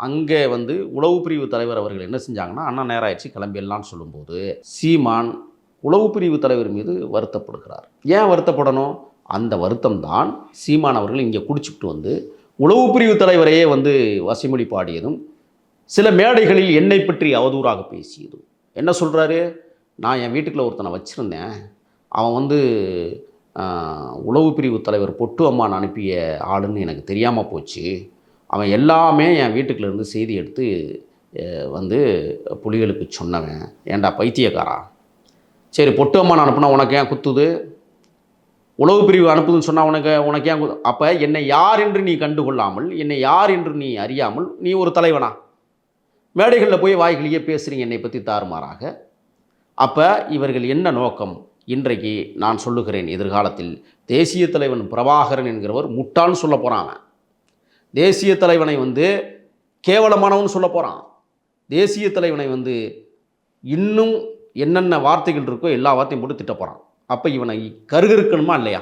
அங்கே வந்து உளவு பிரிவு தலைவர் அவர்கள் என்ன செஞ்சாங்கன்னா அண்ணா நேரம் ஆயிடுச்சு கிளம்பிடலான்னு சொல்லும்போது சீமான் உளவு பிரிவு தலைவர் மீது வருத்தப்படுகிறார். ஏன் வருத்தப்படணும்? அந்த வருத்தம் தான் சீமான் அவர்கள் இங்கே குடிச்சுக்கிட்டு வந்து உளவு பிரிவு தலைவரையே வந்து வசைமொழி பாடியதும் சில மேடைகளில் என்னை பற்றி அவதூறாக பேசியதும். என்ன சொல்கிறாரு நான் என் வீட்டுக்குள்ள ஒருத்தனை வச்சுருந்தேன். அவன் வந்து உளவு பிரிவு தலைவர் பொட்டு அம்மான் அனுப்பிய ஆளுன்னு எனக்கு தெரியாமல் போச்சு. அவன் எல்லாமே என் வீட்டுக்குலேருந்து செய்தி எடுத்து வந்து புலிகளுக்கு சொன்னவன். ஏன்டா பைத்தியக்காரா? சரி பொட்டு அம்மான் அனுப்புனா உனக்கு ஏன் குத்துது? உளவு பிரிவு அனுப்புதுன்னு சொன்னால் உனக்கு உனக்கு ஏன் அப்போ என்னை யார் என்று நீ கண்டுகொள்ளாமல் என்னை யார் என்று நீ அறியாமல் நீ ஒரு தலைவனா? மேடைகளில் போய் வாய்களியே பேசுகிறீங்க என்னை பற்றி தாறுமாறாக. அப்போ இவர்கள் என்ன நோக்கம்? இன்றைக்கு நான் சொல்லுகிறேன் எதிர்காலத்தில் தேசிய தலைவன் பிரபாகரன் என்கிறவர் முட்டான்னு சொல்ல போகிறான் தேசிய தலைவனை வந்து கேவலமானவன் சொல்ல போகிறான் தேசிய தலைவனை வந்து இன்னும் என்னென்ன வார்த்தைகள் இருக்கோ எல்லா வார்த்தையும் போட்டு திட்ட போகிறான் அப்போ இவனை கருகருக்கணுமா இல்லையா?